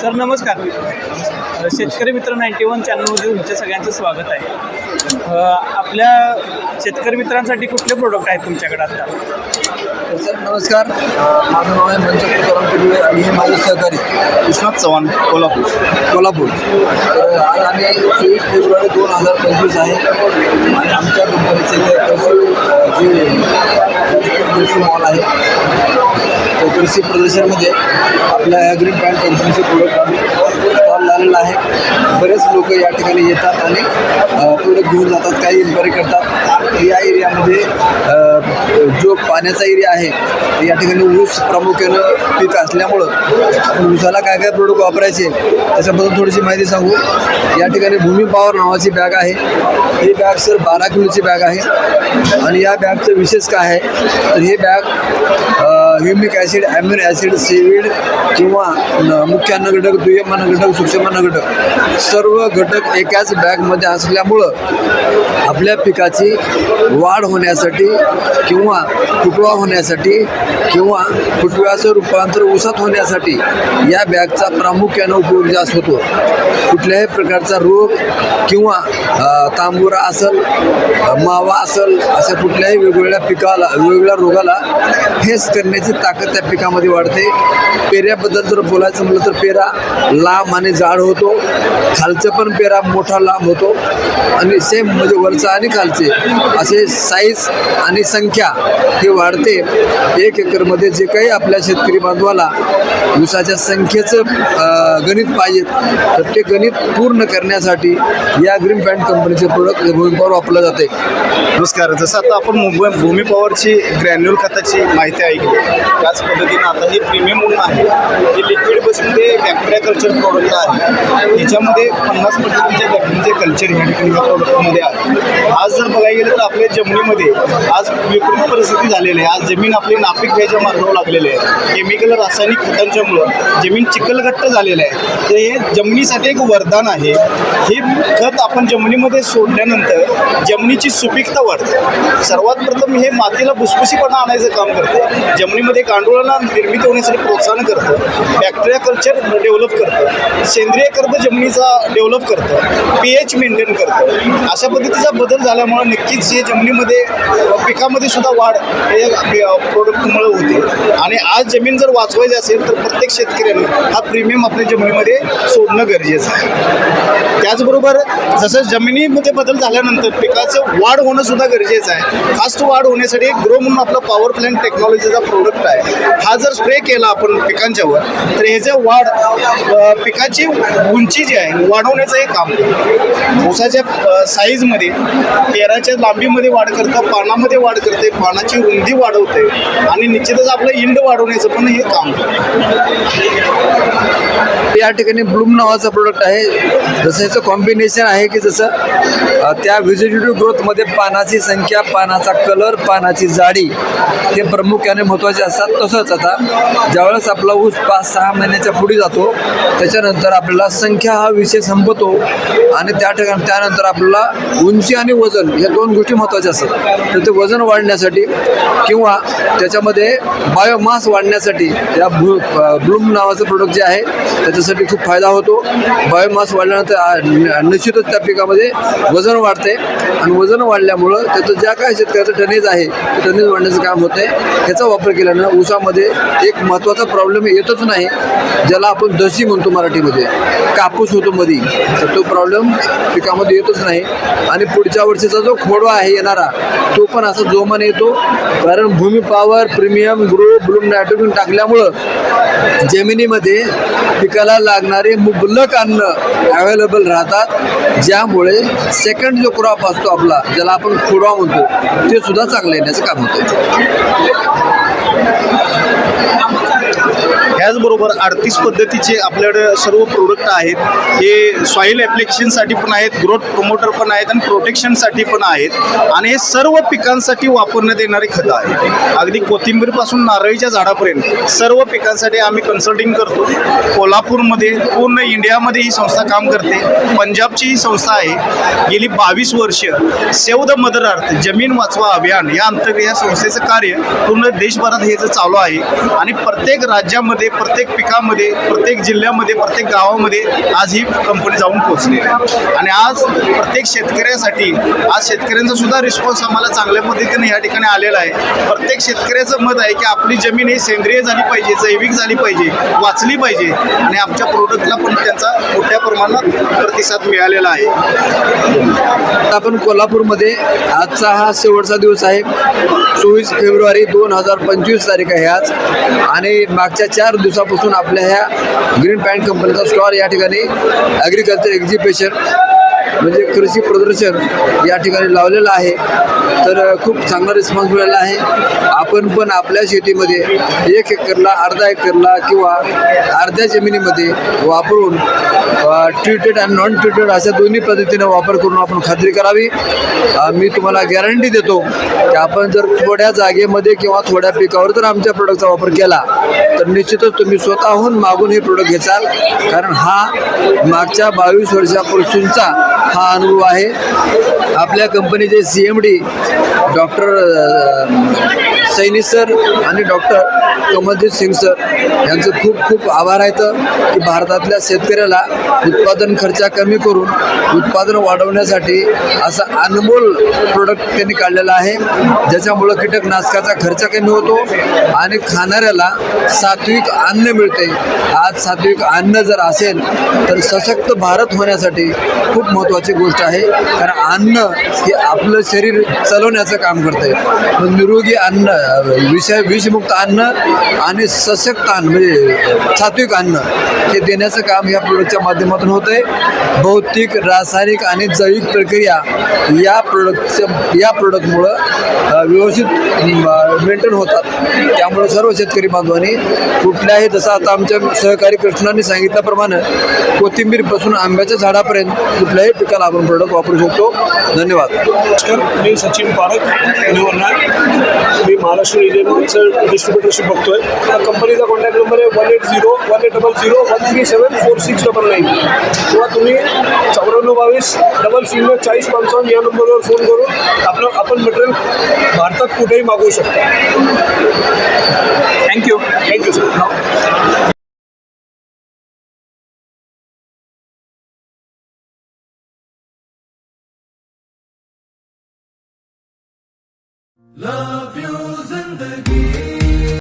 Sir नमस्कार. शेतकरी मित्र नाईन्टी वन चॅनलमध्ये तुमच्या सगळ्यांचं स्वागत आहे. आपल्या शेतकरी मित्रांसाठी कुठले प्रोडक्ट आहेत तुमच्याकडे आता? सर नमस्कार. माझं नाव आहे मंच तुकाराम पिडवे आणि हे माझे सहकारी विश्वनाथ चव्हाण कोल्हापूर. कोल्हापूर. तर आज आम्ही चोवीस फेब्रुवारी दोन हजार पंचवीस आहे. आणि आमच्या कंपनीचे जे कृषी मॉल आहे तो कृषी प्रदर्शनमध्ये आपल्या ह्या ग्रीन कंपनीचे प्रोडक्ट आम्ही आलेला आहे. बरेच लोक या ठिकाणी येतात आणि प्रोडक्ट घेऊन जातात काही इन्क्वायरी करतात. या एरियामध्ये जो पाण्याचा एरिया आहे या ठिकाणी ऊस प्रामुख्यानं पीक असल्यामुळं ऊसाला काय काय प्रोडक्ट वापरायचे त्याच्याबद्दल थोडीशी माहिती सांगू. या ठिकाणी भूमी पॉवर नावाची बॅग आहे. ही बॅग सर बारा किलोची बॅग आहे. आणि या बॅगचं विशेष काय आहे? तर हे bag humic acid amino acid seaweed किंवा न- मुख्य अन्नघटक दुय्यम अन्नघटक सूक्ष्म अन्नघटक सर्व घटक एकाच बॅगमध्ये असल्यामुळं आपल्या पिकाची वाढ होण्यासाठी किंवा फुटवा होण्यासाठी किंवा फुटव्याचं रूपांतर ऊसात होण्यासाठी या बॅगचा प्रामुख्यानं उपयोग जास्त होतो. कुठल्याही प्रकारचा रोग किंवा तांबुरा असेल मावा असेल अशा कुठल्याही वेगवेगळ्या पिकाला वेगवेगळ्या रोगाला फेस करण्याची ताकद त्या पिकामध्ये वाढते. पेऱ्याबद्दल जर बोलायचं म्हटलं तर पेरा लांब आणि जाड होतो. खालचं पण पेरा मोठा लांब होतो. आणि सेम म्हणजे वरचा आणि खालचे असे साईज आणि संख्या ही वाढते. एक एकरमध्ये जे काही आपल्या शेतकरी बांधवाला ऊसाच्या संख्येचं गणित पाहिजे तर ते गणित पूर्ण करण्यासाठी या ग्रीन पॅन्ट कंपनीचे प्रोडक्ट भूमीपावर वापरलं जाते. नमस्कार. जसं आता आपण मुंबई भूमी पॉवरची ग्रॅन्युअल खताची माहिती ऐकली त्याच पद्धतीनं आता हे प्रीमियम म्हणून आहे. हे लिक्विड बसमध्ये बॅक्टेरिया कल्चर प्रोडक्ट आहे. ह्याच्यामध्ये पन्नास पद्धतीच्या बॅक्टेरियाचे कल्चर ह्या ठिकाणी या प्रोडक्टमध्ये आहे. आज जर बघायला गेलं तर आपल्या जमिनीमध्ये आज विपरीत परिस्थिती झालेली आहे. आज जमीन आपली नापीक व्हायच्या मार्गावर लागलेली आहे. केमिकल रासायनिक खतांच्यामुळं जमीन चिखलघट्ट झालेलं आहे. तर हे जमिनीसाठी एक वरदान आहे. हे खत आपण जमिनीमध्ये सोडल्यानंतर जमिनीची सुपीकता वाढते. सर्वात प्रथम हे मातीला भुसभुशीपणा आणायचं काम करते. जमिनीमध्ये गांडुळाला निर्मिती होण्यासाठी प्रोत्साहन करतं बॅक्टेरिया कल्चर डेव्हलप करतं सेंद्रिय कर्ब जमिनीचा डेव्हलप करतं पी एच मेंटेन करतं. अशा पद्धतीचा बदल झाल्यामुळं नक्कीच हे जमिनीमध्ये पिकामध्ये सुद्धा वाढ हे प्रोडक्टमुळे होते. आणि आज जमीन जर वाचवायची असेल तर प्रत्येक शेतकऱ्याने हा प्रीमियम आपल्या जमिनीमध्ये सोडणं गरजेचं आहे. त्याचबरोबर जसं जमिनीमध्ये बदल झाल्यानंतर पिकाचं वाढ होणं सुद्धा गरजेचं आहे. फास्ट वाढ होण्यासाठी ग्रो म्हणून आपला पॉवर प्लॅन्ट टेक्नॉलॉजीचा प्रोडक्ट आहे हा जर स्प्रे केला आपण पिकांच्यावर तर ह्याचं वाढ पिकाची उंची जी आहे वाढवण्याचं हे काम करतं. ऊसाच्या साईजमध्ये पेराच्या लांबीमध्ये वाढ करतं पानामध्ये वाढ करते पानाची रुंदी वाढवते आणि निश्चितच आपलं इंड वाढवण्याचं पण हे काम करतं. या ठिकाणी ब्लूम नावाचा प्रोडक्ट आहे. जसं याचं कॉम्बिनेशन आहे की जसं त्या व्हिजिटेटिव्ह ग्रोथमध्ये पानाची संख्या पानाचा कलर पानाची जाडी हे प्रामुख्याने महत्त्वाचे असतात. तसंच आता ज्यावेळेस आपला ऊस पाच सहा महिन्याच्या पुढे जातो त्याच्यानंतर आपल्याला संख्या हा विषय संपतो आणि त्या ठिकाणी त्यानंतर आपल्याला उंची आणि वजन या दोन गोष्टी महत्त्वाच्या असतात. तर ते वजन वाढण्यासाठी किंवा त्याच्यामध्ये बायोमास वाढण्यासाठी या ब्लू ब्लूम नावाचं प्रोडक्ट जे आहे त्याच्यासाठी खूप फायदा होतो. बायोमास वाढल्यानंतर निश्चितच त्या पिकामध्ये वजन वाढते. आणि वजन वाढल्यामुळं त्याचं ज्या काय शेतकऱ्याचं टनेज आहे ते टनेज वाढण्याचं काम होतं आहे ह्याचा वापर केल्यानं ऊसामध्ये एक महत्त्वाचा प्रॉब्लेम येतच नाही ज्याला आपण दशी म्हणतो मराठीमध्ये. कापूस होतो मधी तर तो प्रॉब्लेम पिकामध्ये येतच नाही. आणि पुढच्या वर्षीचा जो खोडवा आहे येणारा तो पण असा जोमाने येतो. कारण Bhumi Power Premium Grow Bloom nitrogen टाकल्यामुळं जमिनीमध्ये पिकाला लागणारे मुबलक अन्न अवेलेबल राहतात. ज्यामुळे सेकंड जो क्रॉप असतो आपला ज्याला आपण खुडवा म्हणतो ते सुद्धा चांगलं येण्याचं काम होतं त्याचबरोबर अडतीस पद्धतीचे आपल्याकडे सर्व प्रोडक्ट आहेत. हे सॉईल ॲप्लिकेशनसाठी पण आहेत ग्रोथ प्रमोटर पण आहेत आणि प्रोटेक्शनसाठी पण आहेत. आणि हे सर्व पिकांसाठी वापरण्यात येणारे खतं आहेत. अगदी कोथिंबीरपासून नारळीच्या झाडापर्यंत सर्व पिकांसाठी आम्ही कन्सल्टिंग करतो. कोल्हापूरमध्ये पूर्ण इंडियामध्ये ही संस्था काम करते. पंजाबची ही संस्था आहे. गेली बावीस वर्ष सेव द मदर अर्थ जमीन वाचवा अभियान या अंतर्गत या संस्थेचं कार्य पूर्ण देशभरात हे जे चालू आहे. आणि प्रत्येक राज्यामध्ये प्रत्येक पिकामध्ये प्रत्येक जिल्ह्यामध्ये प्रत्येक गावामध्ये आज ही कंपनी जाऊन पोहोचली आहे. आणि आज प्रत्येक शेतकऱ्यासाठी आज शेतकऱ्यांचा सुद्धा रिस्पॉन्स आम्हाला चांगल्या पद्धतीने या ठिकाणी आलेला आहे. प्रत्येक शेतकऱ्याचं मत आहे की आपली जमीन ही सेंद्रिय झाली पाहिजे जैविक झाली पाहिजे वाचली पाहिजे. आणि आमच्या प्रोडक्टला पण त्यांचा मोठ्या प्रमाणात प्रतिसाद मिळालेला आहे. आपण कोल्हापूरमध्ये आजचा हा शेवटचा दिवस आहे. चोवीस फेब्रुवारी दोन हजार पंचवीस तारीख आहे आज. आणि मागच्या चार दिवसापासून आपल्या ह्या ग्रीन पॅन्ट कंपनीचा स्टॉल या ठिकाणी ॲग्रिकल्चर एक्झिबिशन म्हणजे कृषी प्रदर्शन या ठिकाणी लावलेलं आहे. तर खूप चांगला रिस्पॉन्स मिळाला आहे. आपण पण आपल्या शेतीमध्ये एक एकरला अर्धा एकरला किंवा अर्ध्या जमिनीमध्ये वापरून ट्रीटेड आणि नॉन ट्रीटेड अशा दोन्ही पद्धतीने वापर करून आपण खात्री करावी. मी तुम्हाला गॅरंटी देतो की आपण जर थोड्या जागेमध्ये किंवा थोड्या पिकावर जर आमच्या प्रोडक्टचा वापर केला तर निश्चितच तुम्ही स्वतःहून मागून हे प्रोडक्ट घेचाल कारण हा मागच्या बावीस वर्षापासूनचा हा अनुभव आहे. आपल्या कंपनीचे C M D doctor Saini sir आणि डॉक्टर कमलजीत सिंग सर यांचं खूप खूप आभार आहेत की भारतातल्या शेतकऱ्याला उत्पादन खर्च कमी करून उत्पादन वाढवण्यासाठी असा अनमोल प्रोडक्ट त्यांनी काढलेला आहे. ज्याच्यामुळं कीटकनाशकाचा खर्च कमी होतो आणि खाणाऱ्याला सात्विक अन्न मिळते. आज सात्विक अन्न जर असेल तर सशक्त भारत होण्यासाठी खूप महत्त्वाची गोष्ट आहे. कारण अन्न हे आपलं शरीर चालवण्याचं काम करते निरोगी अन्न विषय विषमुक्त अन्न आणि सशक्त अन्न म्हणजे सात्विक अन्न हे देण्याचं काम या प्रोडक्टच्या माध्यमातून होतं आहे भौतिक रासायनिक आणि जैविक प्रक्रिया या प्रोडक्टच्या या प्रोडक्टमुळं व्यवस्थित मेंटेन होतात. त्यामुळे सर्व शेतकरी बांधवांनी कुठल्याही जसं आता आमच्या सहकारी कृष्णांनी सांगितल्याप्रमाणे कोथिंबीरपासून आंब्याच्या झाडापर्यंत कुठल्याही पिकाला आपण प्रोडक्ट वापरू शकतो. धन्यवाद. नमस्कार. मी सचिन पारख मी महाराष्ट्र एजंटचं डिस्ट्रीब्युटरशिप बघतोय. त्या कंपनीचा कॉन्टॅक्ट नंबर आहे one eight zero one eight double zero one three seven four six double nine किंवा तुम्ही चौऱ्याण्णव बावीस डबल शून्य चाळीस पंचावन्न या नंबरवर फोन करून आपलं आपण मटेरियल भारतात कुठेही मागवू शकता. Thank you thank you sir Love.